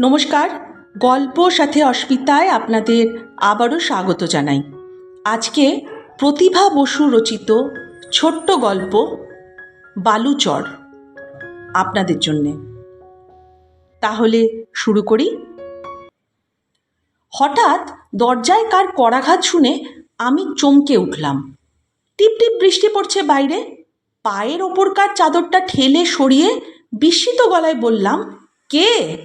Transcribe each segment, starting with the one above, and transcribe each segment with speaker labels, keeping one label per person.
Speaker 1: নমস্কার, গল্প সাথে অস্মিতায় আপনাদের আবারও স্বাগত জানাই। আজকে প্রতিভা বসু রচিত ছোট্ট গল্প বালুচর আপনাদের জন্যে। তাহলে শুরু করি। হঠাৎ দরজায় কার করাঘাত শুনে আমি চমকে উঠলাম। টিপ টিপ বৃষ্টি পড়ছে বাইরে। পায়ের ওপরকার চাদরটা ঠেলে সরিয়ে বিস্মিত গলায় বললাম, কে?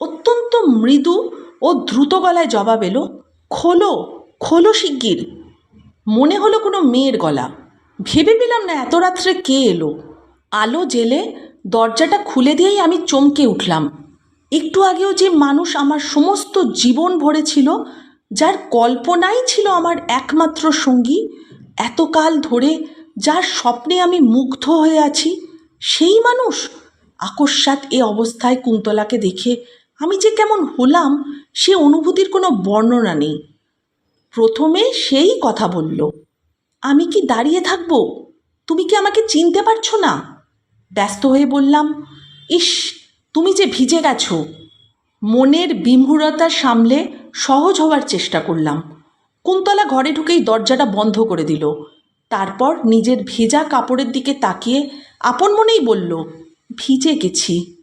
Speaker 1: অত্যন্ত মৃদু ও দ্রুত গলায় জবাব এলো, খোলো খোলো শিগগির। মনে হলো কোনো মেয়ের গলা। ভেবে পেলাম না এত রাত্রে কে এলো। আলো জেলে দরজাটা খুলে দিয়েই আমি চমকে উঠলাম। একটু আগেও যে মানুষ আমার সমস্ত জীবন ভরে ছিল, যার কল্পনাই ছিল আমার একমাত্র সঙ্গী, এতকাল ধরে যার স্বপ্নে আমি মুগ্ধ হয়ে আছি, সেই মানুষ? আকস্মাৎ এ অবস্থায় কুন্তলাকে দেখে আমি যে কেমন হলাম, সে অনুভূতির কোনো বর্ণনা নেই। প্রথমে সেই কথা বলল, আমি কি দাঁড়িয়ে থাকব? তুমি কি আমাকে চিনতে পারছ না? ব্যস্ত হয়ে বললাম, ইস, তুমি যে ভিজে গেছো। মনের বিমূঢ়তা সামলে সহজ হওয়ার চেষ্টা করলাম। কুন্তলা ঘরে ঢুকেই দরজাটা বন্ধ করে দিল। তারপর নিজের ভেজা কাপড়ের দিকে তাকিয়ে আপন মনেই বলল, ভিজে গেছি।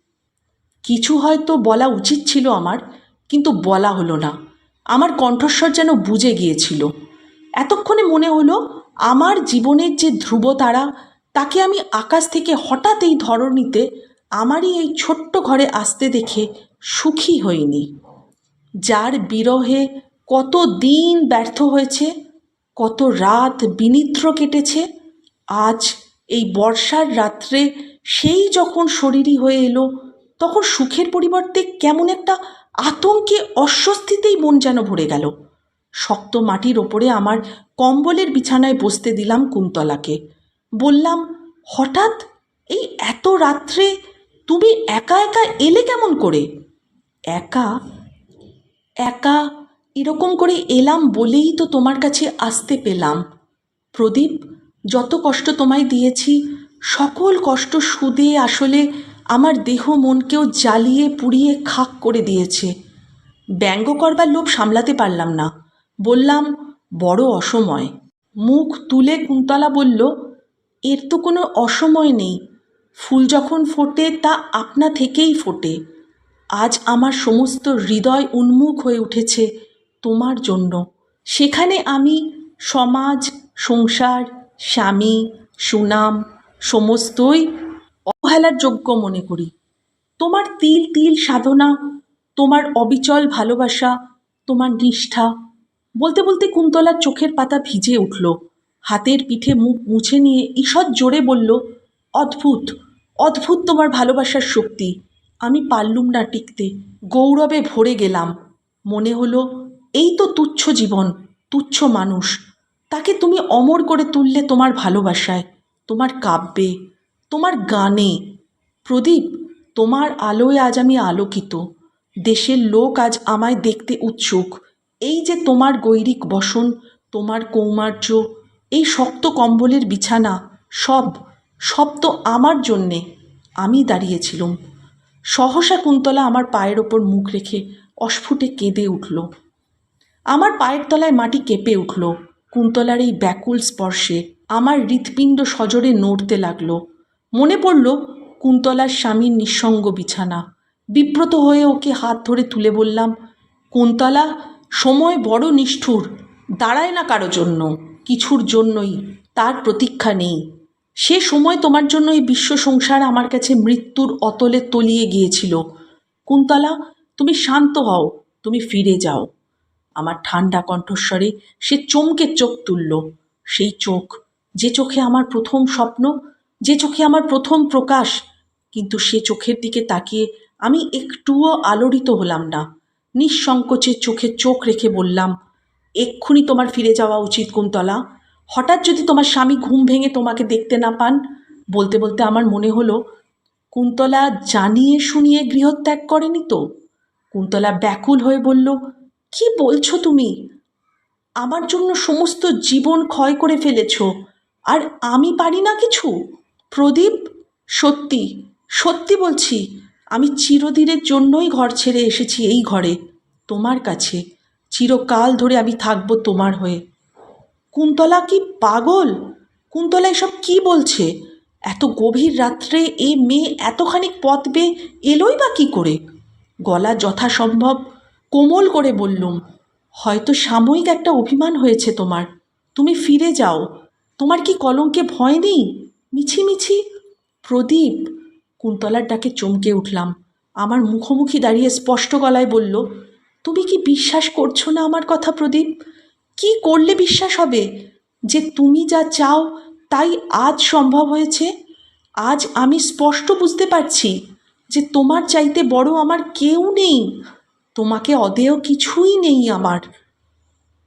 Speaker 1: কিছু হয়তো বলা উচিত ছিল আমার, কিন্তু বলা হলো না। আমার কণ্ঠস্বর যেন বুঝে গিয়েছিল। এতক্ষণে মনে হলো, আমার জীবনের যে ধ্রুবতারা, তাকে আমি আকাশ থেকে হঠাৎ এই ধরনীতে আমারই এই ছোট্ট ঘরে আসতে দেখে সুখী হইনি। যার বিরহে কত দিন ব্যর্থ হয়েছে, কত রাত বিনিদ্র কেটেছে, আজ এই বর্ষার রাত্রে সেই যখন শরীরই হয়ে এলো তখন সুখের পরিবর্তে কেমন একটা আতঙ্কে অস্বস্তিতেই মন যেন ভরে গেল। শক্ত মাটির ওপরে আমার কম্বলের বিছানায় বসতে দিলাম কুন্তলাকে। বললাম, হঠাৎ এই এত রাত্রে তুমি একা একা এলে কেমন করে? একা? একা এরকম করে এলাম বলেই তো তোমার কাছে আসতে পেলাম। প্রদীপ, যত কষ্ট তোমায় দিয়েছি, সকল কষ্ট সুদে আসলে আমার দেহ মনকেও জ্বালিয়ে, পুড়িয়ে খাক করে দিয়েছে। ব্যঙ্গ করবার লোভ সামলাতে পারলাম না। বললাম, বড় অসময়। মুখ তুলে কুন্তলা বলল, এর তো কোনো অসময় নেই। ফুল যখন ফোটে, তা আপনা থেকেই ফোটে। আজ আমার সমস্ত হৃদয় উন্মুখ হয়ে উঠেছে তোমার জন্য। সেখানে আমি সমাজ, সংসার, স্বামী, সুনাম, সমস্তই অবহেলার যোগ্য মনে করি। তোমার তিল তিল সাধনা, তোমার অবিচল ভালোবাসা, তোমার নিষ্ঠা, বলতে বলতে কুন্তলার চোখের পাতা ভিজে উঠল। হাতের পিঠে মুখ মুছে নিয়ে ঈষৎ জোরে বলল, অদ্ভুত অদ্ভুত তোমার ভালোবাসার শক্তি। আমি পারলুম না টিকতে, গৌরবে ভরে গেলাম। মনে হলো, এই তো তুচ্ছ জীবন, তুচ্ছ মানুষ। তাকে তুমি অমর করে তুললে তোমার ভালোবাসায়, তোমার কাব্যে তোমার গানে। প্রদীপ, তোমার আলোয় আজ আমি আলোকিত। দেশের লোক আজ আমায় দেখতে উৎসুক। এই যে তোমার গৈরিক বসন, তোমার কৌমার্য, এই শক্ত কম্বলের বিছানা, সব সব তো আমার জন্যে। আমি দাঁড়িয়েছিলুম। সহসা কুন্তলা আমার পায়ের ওপর মুখ রেখে অস্ফুটে কেঁদে উঠল। আমার পায়ের তলায় মাটি কেঁপে উঠল। কুন্তলার এই ব্যাকুল স্পর্শে আমার হৃৎপিণ্ড সজোরে নড়তে লাগল। মনে পড়ল কুন্তলার স্বামীর নিঃসঙ্গ বিছানা। বিব্রত হয়ে ওকে হাত ধরে তুলে বললাম, কুন্তলা, সময় বড় নিষ্ঠুর, দাঁড়ায় না কারও জন্য, কিছুর জন্যই, তার প্রতীক্ষা নেই। সে সময় তোমার জন্য এই বিশ্ব সংসার আমার কাছে মৃত্যুর অতলে তলিয়ে গিয়েছিল। কুন্তলা, তুমি শান্ত হও, তুমি ফিরে যাও। আমার ঠান্ডা কণ্ঠস্বরে সে চমকে চোখ তুলল। সেই চোখ, যে চোখে আমার প্রথম স্বপ্ন যে চোখে আমার প্রথম প্রকাশ, কিন্তু সে চোখের দিকে তাকিয়ে আমি একটুও আলোড়িত হলাম না। নিঃসংকোচে চোখে চোখ রেখে বললাম, এক্ষুনি তোমার ফিরে যাওয়া উচিত, কুন্তলা। হঠাৎ যদি তোমার স্বামী ঘুম ভেঙে তোমাকে দেখতে না পান? বলতে বলতে আমার মনে হলো, কুন্তলা জানিয়ে শুনিয়ে গৃহত্যাগ করেনি তো? কুন্তলা ব্যাকুল হয়ে বলল, কি বলছো তুমি? আমার জন্য সমস্ত জীবন ক্ষয় করে ফেলেছ, আর আমি পারি না কিছু? প্রদীপ, সত্যি সত্যি বলছি, আমি চিরদিনের জন্যই ঘর ছেড়ে এসেছি এই ঘরে, তোমার কাছে, চিরকাল ধরে আমি থাকব তোমার হয়ে। কুন্তলা কি পাগল? কুন্তলা এসব কি বলছে? এত গভীর রাত্রে এ মেয়ে এতখানি পথ বেয়ে এলোই বা কী করে? গলা যথাসম্ভব কোমল করে বললুম, হয়তো সাময়িক একটা অভিমান হয়েছে তোমার, তুমি ফিরে যাও, তোমার কি কলঙ্কে ভয় নেই? মিছিমিছি প্রদীপ কুন্তলার ডাকে চমকে উঠলাম। আমার মুখোমুখি দাঁড়িয়ে স্পষ্ট গলায় বলল, তুমি কি বিশ্বাস করছ না আমার কথা, প্রদীপ? কি করলে বিশ্বাস হবে? যে তুমি যা চাও তাই আজ সম্ভব হয়েছে। আজ আমি স্পষ্ট বুঝতে পারছি যে তোমার চাইতে বড় আমার কেউ নেই। তোমাকে অদেয় কিছুই নেই আমার।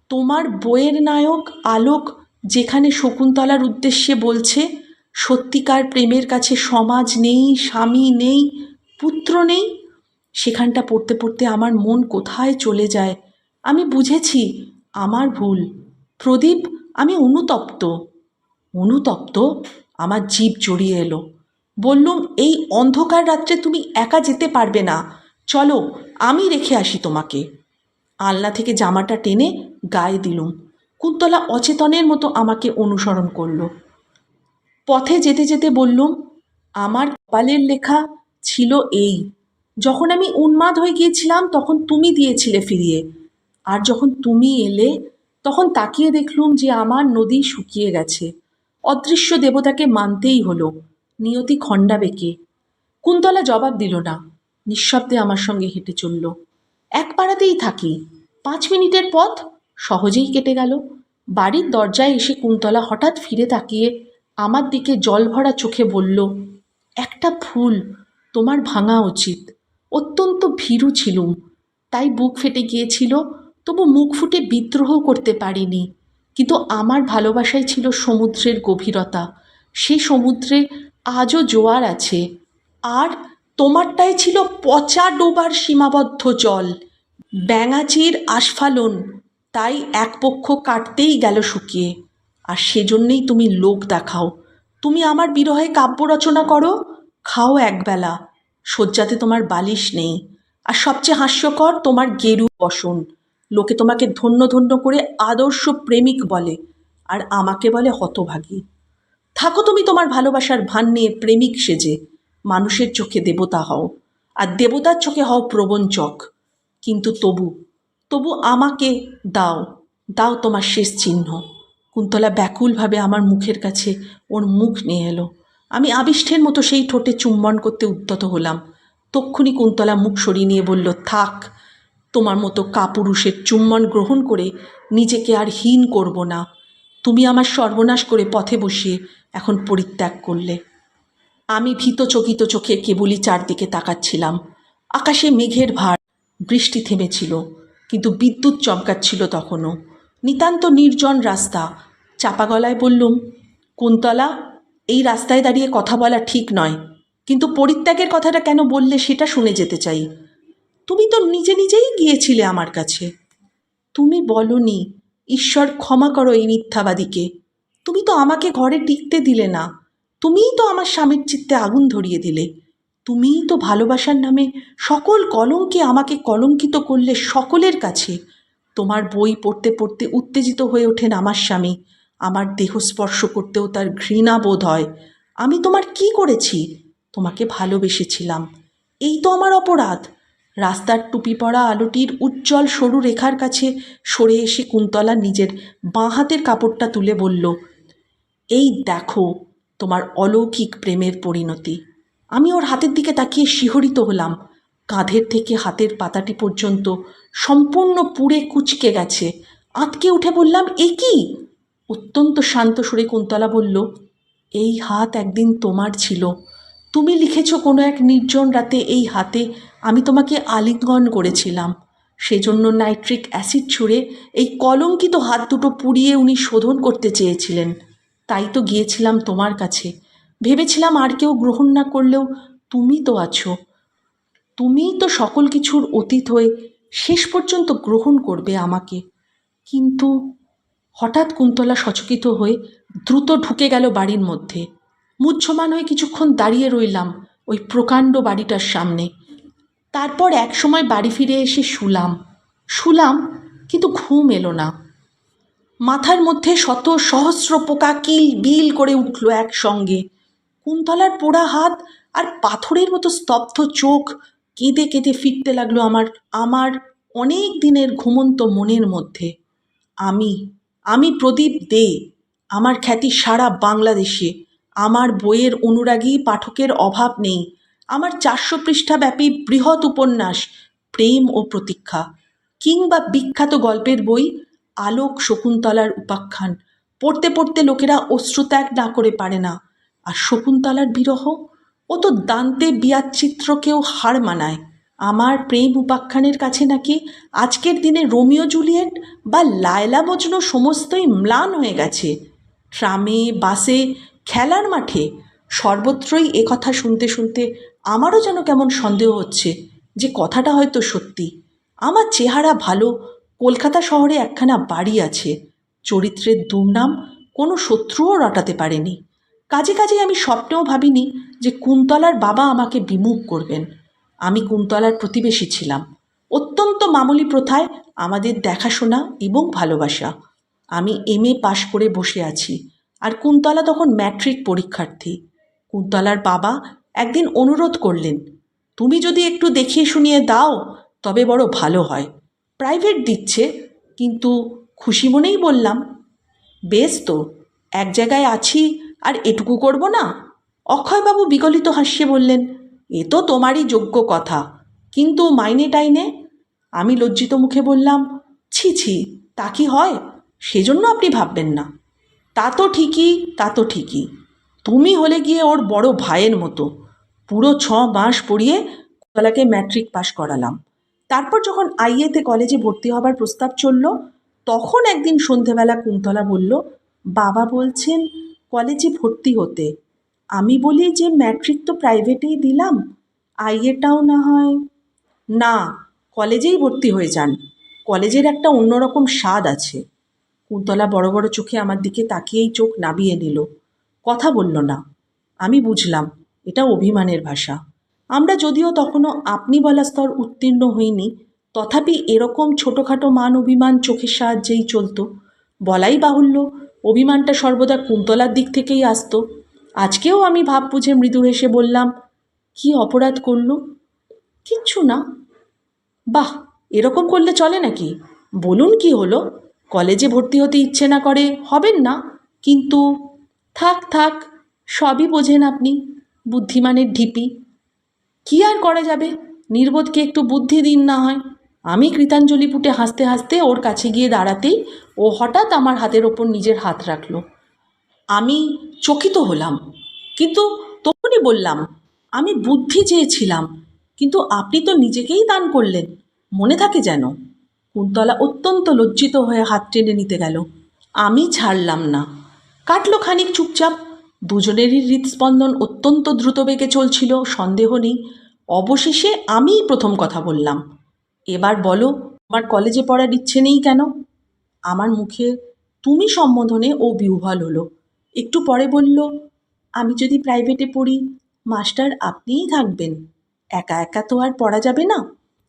Speaker 1: তোমার বইয়ের নায়ক আলোক যেখানে শকুন্তলার উদ্দেশ্যে বলছে সত্যিকার প্রেমের কাছে সমাজ নেই, স্বামী নেই, পুত্র নেই। সেখানটা পড়তে পড়তে আমার মন কোথায় চলে যায়? আমি বুঝেছি, আমার ভুল। প্রদীপ, আমি অনুতপ্ত। অনুতপ্ত? আমার জীব জড়িয়ে এলো। বললুম, এই অন্ধকার রাত্রে তুমি একা যেতে পারবে না। চলো, আমি রেখে আসি তোমাকে। আলনা থেকে জামাটা টেনে গায়ে দিলুম। কুন্তলা অচেতনের মতো আমাকে অনুসরণ করল। পথে যেতে যেতে বললুম, আমার কপালের লেখা ছিল এই। যখন আমি উন্মাদ হয়ে গিয়েছিলাম, তখন তুমি দিয়েছিলে ফিরিয়ে। আর যখন তুমি এলে, তখন তাকিয়ে দেখলুম যে আমার নদী শুকিয়ে গেছে। অদৃশ্য দেবতাকে মানতেই হলো, নিয়তি খণ্ডা বেঁকে কুন্তলা জবাব দিল না, নিঃশব্দে আমার সঙ্গে হেঁটে চলল। এক পাড়াতেই থাকি। পাঁচ মিনিটের পথ, সহজেই কেটে গেল। বাড়ির দরজায় এসে কুন্তলা হঠাৎ ফিরে তাকিয়ে আমার দিকে জল ভরা চোখে বলল, একটা ফুল তোমার ভাঙা উচিত। অত্যন্ত ভীরু ছিলুম। তাই বুক ফেটে গিয়েছিল, তবু মুখ ফুটে বিদ্রোহ করতে পারিনি। কিন্তু আমার ভালোবাসায় ছিল সমুদ্রের গভীরতা। সে সমুদ্রে আজও জোয়ার আছে। আর তোমারটাই ছিল পচা ডোবার সীমাবদ্ধ জল। ব্যাঙাচির আস্ফালন তাই এক পক্ষ কাটতেই গেল শুকিয়ে। আর সেজন্যেই তুমি লোক দেখাও। তুমি আমার বিরহে কাব্য রচনা করো, খাও একবেলা শয্যাতে তোমার বালিশ নেই। আর সবচেয়ে হাস্যকর, তোমার গেরু বসন। লোকে তোমাকে ধন্য ধন্য করে আদর্শ প্রেমিক বলে, আর আমাকে বলে হতভাগী। থাকো তুমি তোমার ভালোবাসার ভান নিয়ে প্রেমিক সেজে। মানুষের চোখে দেবতা হও, আর দেবতার চোখে হও প্রবণ প্রবঞ্চক কিন্তু তবু তবু আমাকে দাও দাও তোমার শেষ চিহ্ন। কুন্তলা ব্যাকুলভাবে আমার মুখের কাছে ওর মুখ নিয়ে এলো। আমি আবিষ্ঠের মতো সেই ঠোঁটে চুম্বন করতে উদ্যত হলাম। তক্ষুনি কুন্তলা মুখ সরিয়ে নিয়ে বলল, থাক, তোমার মতো কাপুরুষের চুম্বন গ্রহণ করে নিজেকে আর হীন করব না। তুমি আমার সর্বনাশ করে পথে বসিয়ে এখন পরিত্যাগ করলে। আমি ভীত চকিত চোখে কেবলই চারদিকে তাকাচ্ছিলাম। আকাশে মেঘের ভার, বৃষ্টি থেমেছিল, কিন্তু বিদ্যুৎ চমকাচ্ছিল তখনও। নিতান্ত নির্জন রাস্তা চাপা গলায় বললুম, কুন্তলা, এই রাস্তায় দাঁড়িয়ে কথা বলা ঠিক নয়। কিন্তু পরিত্যাগের কথাটা কেন বললে সেটা শুনে যেতে চাই। তুমি তো নিজে নিজেই গিয়েছিলে আমার কাছে। তুমি বলনি, ঈশ্বর ক্ষমা করো এই মিথ্যাবাদীকে। তুমি তো আমাকে ঘরে টিকতে দিলে না। তুমিই তো আমার স্বামীর চিত্তে আগুন ধরিয়ে দিলে। তুমিই তো ভালোবাসার নামে সকল কলঙ্কে আমাকে কলঙ্কিত করলে সকলের কাছে। তোমার বই পড়তে পড়তে উত্তেজিত হয়ে ওঠেন আমার স্বামী। আমার দেহ স্পর্শ করতেও তার ঘৃণা বোধ হয়। আমি তোমার কি করেছি? তোমাকে ভালোবেসেছিলাম। এই তো আমার অপরাধ। রাস্তার টুপি পড়া আলোটির উজ্জ্বল সরু রেখার কাছে সরে এসে কুন্তলা নিজের বাঁ হাতের কাপড়টা তুলে বলল, এই দেখো তোমার অলৌকিক প্রেমের পরিণতি। আমি ওর হাতের দিকে তাকিয়ে শিহরিত হলাম। কাঁধের থেকে হাতের পাতাটি পর্যন্ত সম্পূর্ণ পুড়ে কুচকে গেছে। আঁতকে উঠে বললাম, এ কি? অত্যন্ত শান্ত সুরে কুন্তলা বলল, এই হাত একদিন তোমার ছিল। তুমি লিখেছ কোনো এক নির্জন রাতে এই হাতে আমি তোমাকে আলিঙ্গন করেছিলাম। সেজন্য নাইট্রিক অ্যাসিড ছুঁড়ে এই কলঙ্কিত হাত দুটো পুড়িয়ে উনি শোধন করতে চেয়েছিলেন। তাই তো গিয়েছিলাম তোমার কাছে। ভেবেছিলাম আর কেউ গ্রহণ না করলেও তুমি তো আছো। তুমিই তো সকল কিছুর অতীত হয়ে শেষ পর্যন্ত গ্রহণ করবে আমাকে। কিন্তু হঠাৎ কুন্তলা সচকিত হয়ে দ্রুত ঢুকে গেল বাড়ির মধ্যে। মুহ্যমান হয়ে কিছুক্ষণ দাঁড়িয়ে রইলাম ওই প্রকাণ্ড বাড়িটার সামনে। তারপর এক সময় বাড়ি ফিরে এসে শুলাম। শুলাম, কিন্তু ঘুম এলো না। মাথার মধ্যে শত সহস্র পোকা কিল বিল করে উঠল একসঙ্গে। কুন্তলার পোড়া হাত আর পাথরের মতো স্তব্ধ চোখ কেঁদে কেঁদে ফিরতে লাগল আমার আমার অনেক দিনের ঘুমন্ত মনের মধ্যে। আমি আমি প্রদীপ দে আমার খ্যাতি সারা বাংলাদেশে। আমার বইয়ের অনুরাগী পাঠকের অভাব নেই। আমার চারশো পৃষ্ঠাব্যাপী বৃহৎ উপন্যাস, প্রেম ও প্রতীক্ষা। কিংবা বিখ্যাত গল্পের বই, আলোক শকুন্তলার উপাখ্যান। পড়তে পড়তে লোকেরা অশ্রুত্যাগ না করে পারে না। আর শকুন্তলার বিরহ? ও তো দান্তে বিয়াচ্চিত্রকেও হার মানায়। আমার প্রেম উপাখ্যানের কাছে নাকি আজকের দিনে রোমিও জুলিয়েট বা লায়লা মজনু সমস্তই ম্লান হয়ে গেছে। ট্রামে, বাসে, খেলার মাঠে সর্বত্রই এ কথা শুনতে শুনতে আমারও যেন কেমন সন্দেহ হচ্ছে যে কথাটা হয়তো সত্যি। আমার চেহারা ভালো, কলকাতা শহরে একখানা বাড়ি আছে। চরিত্রের দুর্নাম কোনো শত্রুও রটাতে পারেনি। কাজে কাজে আমি স্বপ্নেও ভাবিনি যে কুন্তলার বাবা আমাকে বিমুখ করবেন। আমি কুন্তলার প্রতিবেশী ছিলাম। অত্যন্ত মামুলি প্রথায় আমাদের দেখাশোনা এবং ভালোবাসা। আমি এম এ পাশ করে বসে আছি। আর কুন্তলা তখন ম্যাট্রিক পরীক্ষার্থী। কুন্তলার বাবা একদিন অনুরোধ করলেন, তুমি যদি একটু দেখিয়ে শুনিয়ে দাও, তবে বড় ভালো হয়। প্রাইভেট দিচ্ছে, কিন্তু খুশি মনেই বললাম, বেশ তো, এক জায়গায় আছি আর এটুকু করব না? অক্ষয়বাবু বিগলিত হাস্যে বললেন এ তো তোমারই যোগ্য কথা। কিন্তু মাইনে টাইনে? আমি লজ্জিত মুখে বললাম, ছি ছি, তা কি হয়? সেজন্য আপনি ভাববেন না। তা তো ঠিকই, তা তো ঠিকই। তুমি হলে গিয়ে ওর বড় ভাইয়ের মতো। পুরো ছ মাস পড়িয়ে কলাকে ম্যাট্রিক পাশ করালাম। তারপর যখন আইএতে কলেজে ভর্তি হবার প্রস্তাব চলল, তখন একদিন সন্ধেবেলা কুন্তলা বলল, বাবা বলছেন, কলেজে ভর্তি হতে আমি বলি যে ম্যাট্রিক তো প্রাইভেটেই দিলাম আইএটাও না হয়। না, কলেজেই ভর্তি হয়ে যান। কলেজের একটা অন্যরকম স্বাদ আছে। কুন্তলা বড় বড় চোখে আমার দিকে তাকিয়েই চোখ নাবিয়ে নিল। কথা বলল না। আমি বুঝলাম, এটা অভিমানের ভাষা। আমরা যদিও তখনও আপনি বলা স্তর উত্তীর্ণ হইনি, তথাপি এরকম ছোটোখাটো মান অভিমান চোখের সাহায্যেই চলতো। বলাই বাহুল্য, অভিমানটা সর্বদা কুন্তলার দিক থেকেই আসতো। আজকেও আমি ভাব বুঝে মৃদু হেসে বললাম, কি অপরাধ করল? কিচ্ছু না। বাহ, এরকম করলে চলে নাকি? বলুন কি হলো? কলেজে ভর্তি হতে ইচ্ছে না করে, হবেন না। কিন্তু থাক থাক, সবই বোঝেন আপনি, বুদ্ধিমানের ঢিপি। কি আর করা যাবে? নির্বোধকে একটু বুদ্ধি দিন না হয়। আমি কৃতাঞ্জলি পুটে হাসতে হাসতে ওর কাছে গিয়ে দাঁড়াতেই ও হঠাৎ আমার হাতের ওপর নিজের হাত রাখল। আমি চকিত হলাম। কিন্তু তখনই বললাম, আমি বুদ্ধি চেয়েছিলাম, কিন্তু আপনি তো নিজেকেই দান করলেন। মনে থাকে যেন? কুন্তলা অত্যন্ত লজ্জিত হয়ে হাত টেনে নিতে গেল। আমি ছাড়লাম না। কাটলো খানিক চুপচাপ। দুজনেরই হৃদস্পন্দন অত্যন্ত দ্রুত বেগে চলছিল, সন্দেহ নেই। অবশেষে আমিই প্রথম কথা বললাম, এবার বলো আমার কলেজে পড়ার ইচ্ছে নেই কেন? আমার মুখে তুমি সম্বোধনে ও বিহ্বল হলো। একটু পরে বলল, আমি যদি প্রাইভেটে পড়ি মাস্টার আপনিই থাকবেন। একা একা তো আর পড়া যাবে না।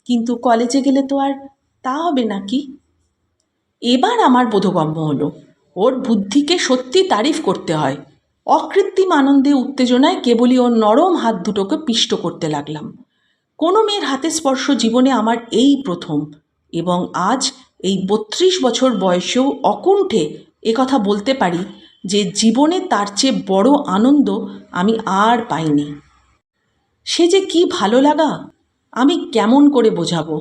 Speaker 1: কিন্তু কলেজে গেলে তো আর তা হবে নাকি? এবার আমার বোধগম্য হলো, ওর বুদ্ধিকে সত্যি তারিফ করতে হয়। অকৃত্রিম আনন্দে, উত্তেজনায় কেবলই ওর নরম হাত দুটোকে পিষ্ট করতে লাগলাম। কোনো মেয়ের হাতে স্পর্শ জীবনে আমার এই প্রথম এবং আজ এই বত্রিশ বছর বয়সেও অকুণ্ঠে কথা বলতে পারি যে জীবনে তার চেয়ে বড় আনন্দ আমি আর পাইনি। সে যে কি ভালো লাগা, আমি কেমন করে বোঝাবো?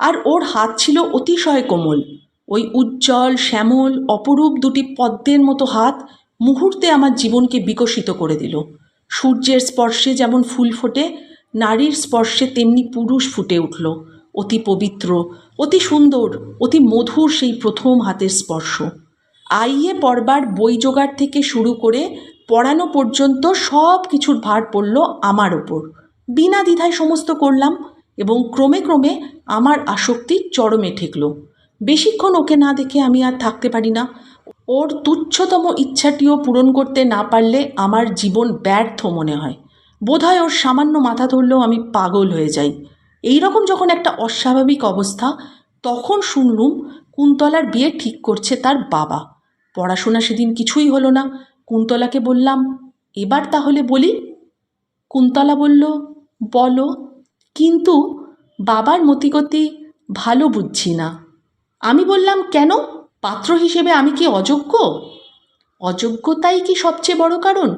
Speaker 1: আর ওর হাত ছিল অতিশয় কোমল। ওই উজ্জ্বল, শ্যামল, অপরূপ দুটি পদ্মের মতো হাত মুহূর্তে আমার জীবনকে বিকশিত করে দিল। সূর্যের স্পর্শে যেমন ফুল ফোটে, নারীর স্পর্শে তেমনি পুরুষ ফুটে উঠল। অতি পবিত্র, অতি সুন্দর, অতি মধুর সেই প্রথম হাতের স্পর্শ। আইয়ে পড়বার বই জোগাড় থেকে শুরু করে পড়ানো পর্যন্ত সব কিছুর ভার পড়ল আমার ওপর। বিনা দ্বিধায় সমস্ত করলাম এবং ক্রমে ক্রমে আমার আসক্তি চরমে ঠেকল। বেশিক্ষণ ওকে না দেখে আমি আর থাকতে পারি না। ওর তুচ্ছতম ইচ্ছাটিও পূরণ করতে না পারলে আমার জীবন ব্যর্থ মনে হয়। বোধহয় ওর সামান্য মাথা ধরলেও আমি পাগল হয়ে যাই। এই রকম যখন একটা অস্বাভাবিক অবস্থা, তখন শুনলুম কুন্তলার বিয়ে ঠিক করছে তার বাবা। পড়াশোনা সেদিন কিছুই হলো না। কুন্তলাকে বললাম, এবার তাহলে বলি? কুন্তলা বলল, বলো, কিন্তু বাবার মতিগতি ভালো বুঝছি না। আমি বললাম, কেন? পাত্র হিসেবে আমি কি অযোগ্য? অযোগ্যতাই কি সবচেয়ে বড় কারণ?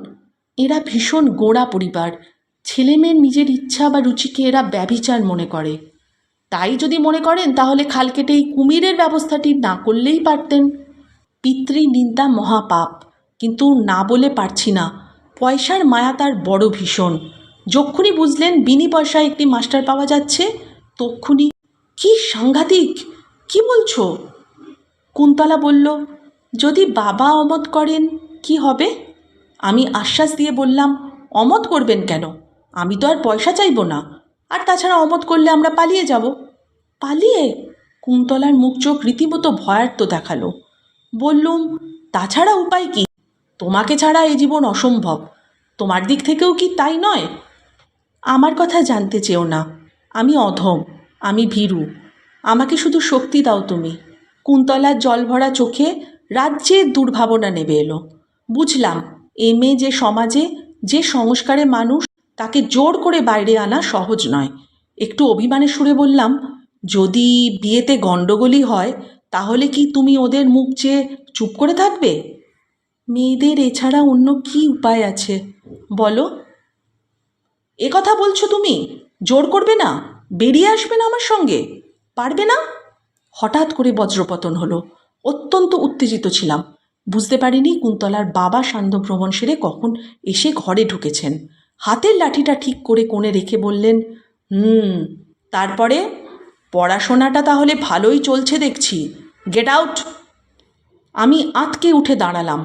Speaker 1: এরা ভীষণ গোড়া পরিবার। ছেলেমেয়ের নিজের ইচ্ছা বা রুচিকে এরা ব্যভিচার মনে করে। তাই যদি মনে করেন, তাহলে খাল কেটে এই কুমিরের ব্যবস্থাটি না করলেই পারতেন। পিতৃ নিন্দা মহাপাপ। কিন্তু না বলে পারছি না। পয়সার মায়া তার বড় ভীষণ। যক্ষুনি বুঝলেন বিনি পয়সায় একটি মাস্টার পাওয়া যাচ্ছে। তক্ষুনি, কি সাংঘাতিক! কি বলছো? কুন্তলা বলল, যদি বাবা অমত করেন, কি হবে? আমি আশ্বাস দিয়ে বললাম, অমত করবেন কেন? আমি তো আর পয়সা চাইব না। আর তাছাড়া অমত করলে আমরা পালিয়ে যাব। পালিয়ে? কুন্তলার মুখ চোখ রীতিমতো ভয়ার্ত দেখাল। বললুম, তাছাড়া উপায় কি? তোমাকে ছাড়া এই জীবন অসম্ভব। তোমার দিক থেকেও কি তাই নয়? আমার কথা জানতে চেও না। আমি অধম, আমি ভীরু। আমাকে শুধু শক্তি দাও তুমি। কুন্তলার জলভরা চোখে রাজ্যের দুর্ভাবনা নেবে এলো। বুঝলাম, এ যে সমাজে, যে সংস্কারে মানুষ, তাকে জোর করে বাইরে আনা সহজ নয়। একটু অভিমানের সুরে বললাম, যদি বিয়েতে গণ্ডগোলই হয় তাহলে কি তুমি ওদের মুখ চেয়ে চুপ করে থাকবে? মেয়েদের এছাড়া অন্য কি উপায় আছে? বলো। এ কথা বলছো তুমি? জোর করবে না? বেরিয়ে আসবে না আমার সঙ্গে? পারবে না? হঠাৎ করে বজ্রপতন হলো। অত্যন্ত উত্তেজিত ছিলাম। বুঝতে পারিনি কুন্তলার বাবা সান্ধ্য ভ্রমণ সেরে কখন এসে ঘরে ঢুকেছেন। হাতের লাঠিটা ঠিক করে কোণে রেখে বললেন, হুম, তারপরে? পড়াশোনাটা তাহলে ভালোই চলছে দেখছি। গেট আউট আমি আঁতকে উঠে দাঁড়ালাম।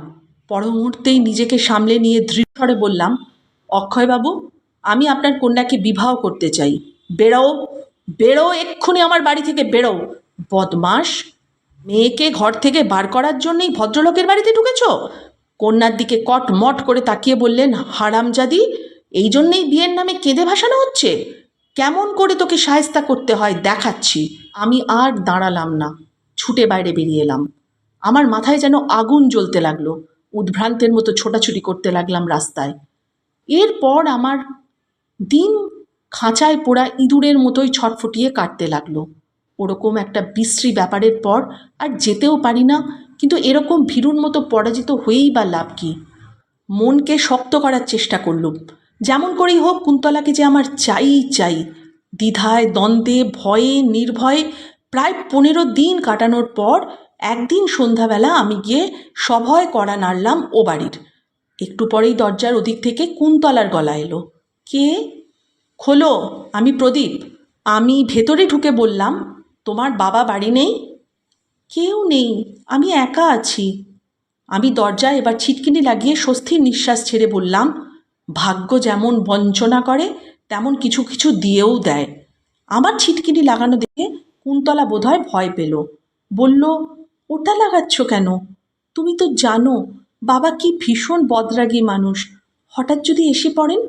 Speaker 1: পর মুহূর্তেই নিজেকে সামলে নিয়ে দৃঢ়রে বললাম, অক্ষয়বাবু, আমি আপনার কন্যাকে বিবাহ করতে চাই। বেরো বেরো এক্ষুনি আমার বাড়ি থেকে বেরো বদমাস মেয়েকে ঘর থেকে বার করার জন্যই ভদ্রলোকের বাড়িতে ঢুকেছ? কন্যার দিকে কট মট করে তাকিয়ে বললেন, হারামজাদি, এই জন্যেই বিয়ের নামে কেঁদে ভাসানো হচ্ছে। কেমন করে তোকে সায়স্তা করতে হয় দেখাচ্ছি। আমি আর দাঁড়ালাম না। ছুটে বাইরে বেরিয়ে এলাম। আমার মাথায় যেন আগুন জ্বলতে লাগল, উদ্ভ্রান্তের মতো ছোটাছুটি করতে লাগলাম রাস্তায়। এরপর আমার দিন খাঁচায় পোড়া ইঁদুরের মতোই ছটফটিয়ে কাটতে লাগল। ওরকম একটা বিশ্রী ব্যাপারের পর আর যেতেও পারি না, কিন্তু এরকম ভীরুর মতো পরাজিত হয়েই বা লাভ কী? মনকে শক্ত করার চেষ্টা করলুম। যেমন করেই হোক, কুন্তলাকে যে আমার চাই চাই, দ্বিধায়, দ্বন্দ্বে, ভয়ে, নির্ভয়ে প্রায় পনেরো দিন কাটানোর পর একদিন সন্ধ্যাবেলা আমি গিয়ে সভয় করা নাড়লাম ও বাড়ির। একটু পরেই দরজার ওদিক থেকে কুন্তলার গলা এলো। কে? খোলো, আমি প্রদীপ। আমি ভেতরে ঢুকে বললাম, তোমার বাবা বাড়ি নেই? কেউ নেই, আমি একা আছি। আমি দরজায় এবার ছিটকিনি লাগিয়ে স্বস্তির নিঃশ্বাস ছেড়ে বললাম, ভাগ্য যেমন বঞ্চনা করে, তেমন কিছু কিছু দিয়েও দেয়। আমার ছিটকিনি লাগানো দেখে কুন্তলা বোধহয় ভয় পেল। বলল, ওটা লাগাচ্ছ কেন? তুমি তো জানো, বাবা কি ভীষণ বদরাগী মানুষ। হঠাৎ যদি এসে পড়েন?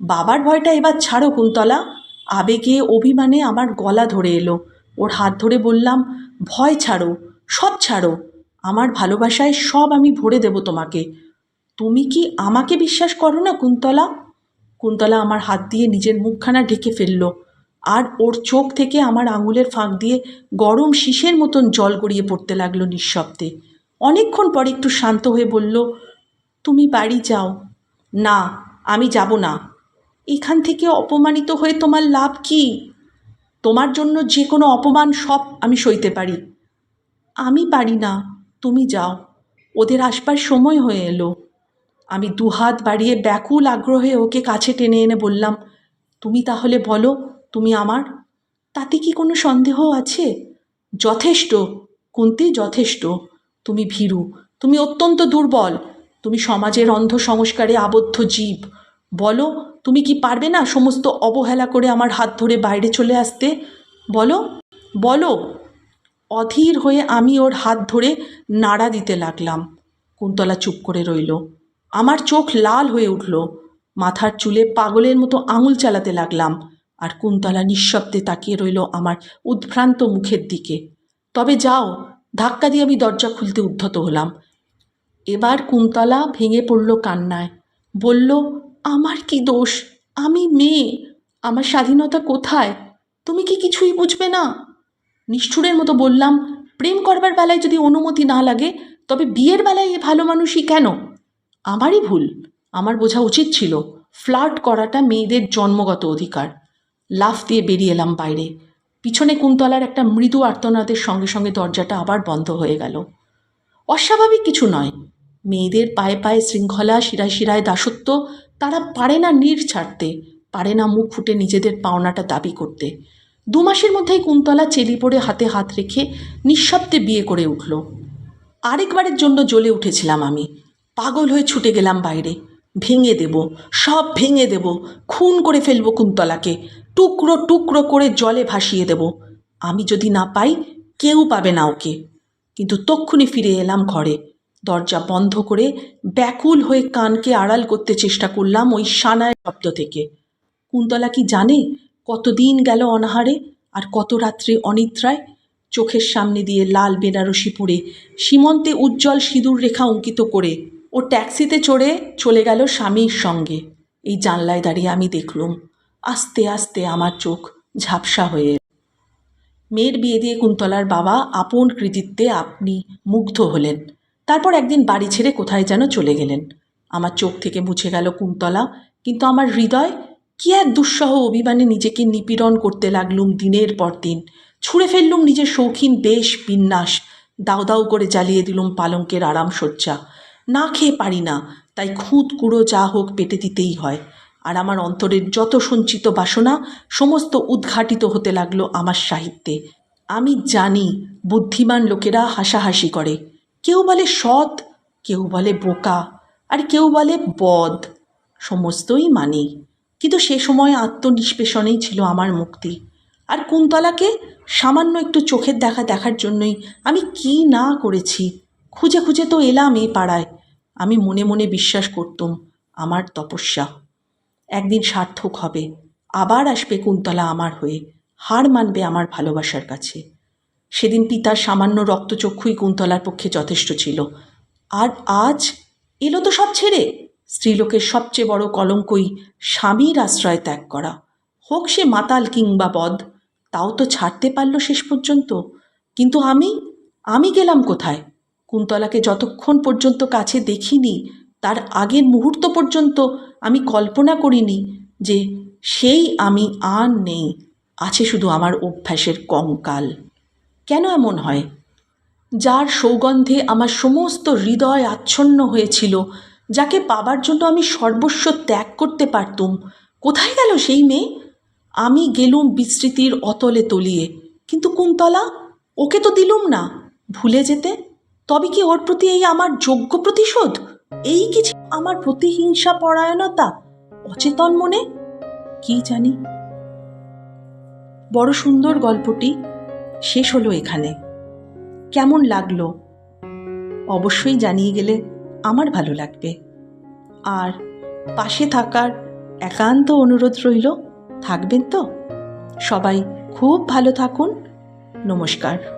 Speaker 1: বাবার ভয়টা এবার ছাড়ো কুন্তলা। আবেগে, অভিমানে আমার গলা ধরে এলো। ওর হাত ধরে বললাম, ভয় ছাড়ো, সব ছাড়ো। আমার ভালোবাসায় সব আমি ভরে দেব তোমাকে। তুমি কি আমাকে বিশ্বাস করো না কুন্তলা? কুন্তলা আমার হাত দিয়ে নিজের মুখখানা ঢেকে ফেলল। আর ওর চোখ থেকে আমার আঙুলের ফাঁক দিয়ে গরম শীষের মতন জল গড়িয়ে পড়তে লাগল নিঃশব্দে। অনেকক্ষণ পরে একটু শান্ত হয়ে বলল, তুমি বাড়ি যাও। না, আমি যাব না। এখান থেকে অপমানিত হয়ে তোমার লাভ কি? তোমার জন্য যে কোনো অপমান সব আমি সইতে পারি। আমি পারি না, তুমি যাও। ওদের আসবার সময় হয়ে এলো। আমি দুহাত বাড়িয়ে ব্যাকুল আগ্রহে ওকে কাছে টেনে এনে বললাম, তুমি তাহলে বলো তুমি আমার? তাতে কি কোনো সন্দেহ আছে? যথেষ্ট, কুন্তি, যথেষ্ট। তুমি ভীরু, তুমি অত্যন্ত দুর্বল। তুমি সমাজের অন্ধ সংস্কারে আবদ্ধ জীব। বলো, তুমি কি পারবে না সমস্ত অবহেলা করে আমার হাত ধরে বাইরে চলে আসতে? বলো বলো। অধীর হয়ে আমি ওর হাত ধরে নাড়া দিতে লাগলাম। কুন্তলা চুপ করে রইল। আমার চোখ লাল হয়ে উঠল। মাথার চুলে পাগলের মতো আঙুল চালাতে লাগলাম। আর কুন্তলা নিঃশব্দে তাকিয়ে রইল আমার উদ্ভ্রান্ত মুখের দিকে। তবে যাও, ধাক্কা দিয়ে আমি দরজা খুলতে উদ্ধত হলাম। এবার কুন্তলা ভেঙে পড়ল কান্নায়। বলল, আমার কি দোষ? আমি মেয়ে। আমার স্বাধীনতা কোথায়? তুমি কি কিছুই বুঝবে না? নিষ্ঠুরের মতো বললাম, প্রেম করবার বেলায় যদি অনুমতি না লাগে, তবে বিয়ের বেলায় এ ভালো মানুষই কেন? আমারই ভুল। আমার বোঝা উচিত ছিল। ফ্লার্ট করাটা মেয়েদের জন্মগত অধিকার। লাফ দিয়ে বেরিয়ে এলাম বাইরে। পিছনে কুন্তলার একটা মৃদু আর্তনাদের সঙ্গে সঙ্গে দরজাটা আবার বন্ধ হয়ে গেল। অস্বাভাবিক কিছু নয়। মেয়েদের পায়ে পায়ে শৃঙ্খলা, শিরায় শিরায় দাসত্ব, তারা পারে না নীড় ছাড়তে, পারে না মুখ ফুটে নিজেদের পাওনাটা দাবি করতে। দু মাসের মধ্যেই কুন্তলা চেলি পড়ে হাতে হাত রেখে নিঃশব্দে বিয়ে করে উঠল। আরেকবারের জন্য জ্বলে উঠেছিলাম আমি। পাগল হয়ে ছুটে গেলাম বাইরে। ভেঙে দেব, সব ভেঙে দেব, খুন করে ফেলব কুন্তলাকে। টুকরো টুকরো করে জলে ভাসিয়ে দেব। আমি যদি না পাই, কেউ পাবে না ওকে। কিন্তু তক্ষুনি ফিরে এলাম ঘরে। দরজা বন্ধ করে ব্যাকুল হয়ে কানকে আড়াল করতে চেষ্টা করলাম ওই সানায় শব্দ থেকে। কুন্তলা কি জানে কতদিন গেল অনাহারে আর কত রাত্রে অনিদ্রায়? চোখের সামনে দিয়ে লাল বেনারসি পরে, সীমন্তে উজ্জ্বল সিঁদুর রেখা অঙ্কিত করে, ও ট্যাক্সিতে চড়ে চলে গেল স্বামীর সঙ্গে। এই জানলায় দাঁড়িয়ে আমি দেখলুম আস্তে আস্তে আমার চোখ ঝাপসা হয়ে মেয়ের বিয়ে দিয়ে কুন্তলার বাবা আপন কৃতিত্বে আপনি মুগ্ধ হলেন। তারপর একদিন বাড়ি ছেড়ে কোথায় যেন চলে গেলেন। আমার চোখ থেকে মুছে গেল কুন্তলা, কিন্তু আমার হৃদয় কি এক দুঃসহ অভিমানে নিজেকে নিপীড়ন করতে লাগলুম দিনের পর দিন। ছুঁড়ে ফেললুম নিজের শৌখিন বেশ বিন্যাস দাউ দাউ করে জ্বালিয়ে দিলুম পালঙ্কের আরাম সজ্জা না খেয়ে পারি না, তাই খুঁত কুড়ো যা হোক পেটে দিতেই হয়। আর আমার অন্তরের যত সঞ্চিত বাসনা সমস্ত উদ্ঘাটিত হতে লাগল আমার সাহিত্যে। আমি জানি বুদ্ধিমান লোকেরা হাসাহাসি করে। কেউ বলে সৎ, কেউ বলে বোকা, আর কেউ বলে বদ, সমস্তই মানি। কিন্তু সে সময় আত্মনিষ্পেষণেই ছিল আমার মুক্তি। আর কুন্তলাকে সামান্য একটু চোখের দেখা দেখার জন্যই আমি কি না করেছি, খুঁজে খুঁজে তো এলাম এই পাড়ায়। আমি মনে মনে বিশ্বাস করতুম আমার তপস্যা। একদিন সার্থক হবে। আবার আসবে কুন্তলা আমার হয়ে। হার মানবে আমার ভালোবাসার কাছে। সেদিন পিতার সামান্য রক্তচক্ষুই কুন্তলার পক্ষে যথেষ্ট ছিল। আর আজ? এলো তো সব ছেড়ে। স্ত্রীলোকের সবচেয়ে বড় কলঙ্কই স্বামীর আশ্রয় ত্যাগ করা। হোক সে মাতাল কিংবা বদ তাও তো ছাড়তে পারল শেষ পর্যন্ত। কিন্তু আমি? আমি গেলাম কোথায়? কুন্তলাকে যতক্ষণ পর্যন্ত কাছে দেখিনি তার আগের মুহূর্ত পর্যন্ত আমি কল্পনা করিনি যে সেই আমি আর নেই। আছে শুধু আমার অভ্যাসের কঙ্কাল। কেন এমন হয়? যার সৌগন্ধে আমার সমস্ত হৃদয় আচ্ছন্ন হয়েছিল, যাকে পাবার জন্য আমি সর্বস্ব ত্যাগ করতে পারতুম, কোথায় গেল সেই মেয়ে? আমি গেলুম বিস্মৃতির অতলে তলিয়ে, কিন্তু কুন্তলা, ওকে তো দিলুম না। ভুলে যেতে? তবে কি ওর প্রতি এই আমার যোগ্য প্রতিশোধ? এই কি ছিল আমার প্রতিহিংসা পরায়ণতা, অচেতন মনে? কি জানি? বড় সুন্দর গল্পটি শেষ হলো এখানে। কেমন লাগল? অবশ্যই জানিয়ে গেলে আমার ভালো লাগবে। আর পাশে থাকার একান্ত অনুরোধ রইল, থাকবেন তো? সবাই খুব ভালো থাকুন। নমস্কার।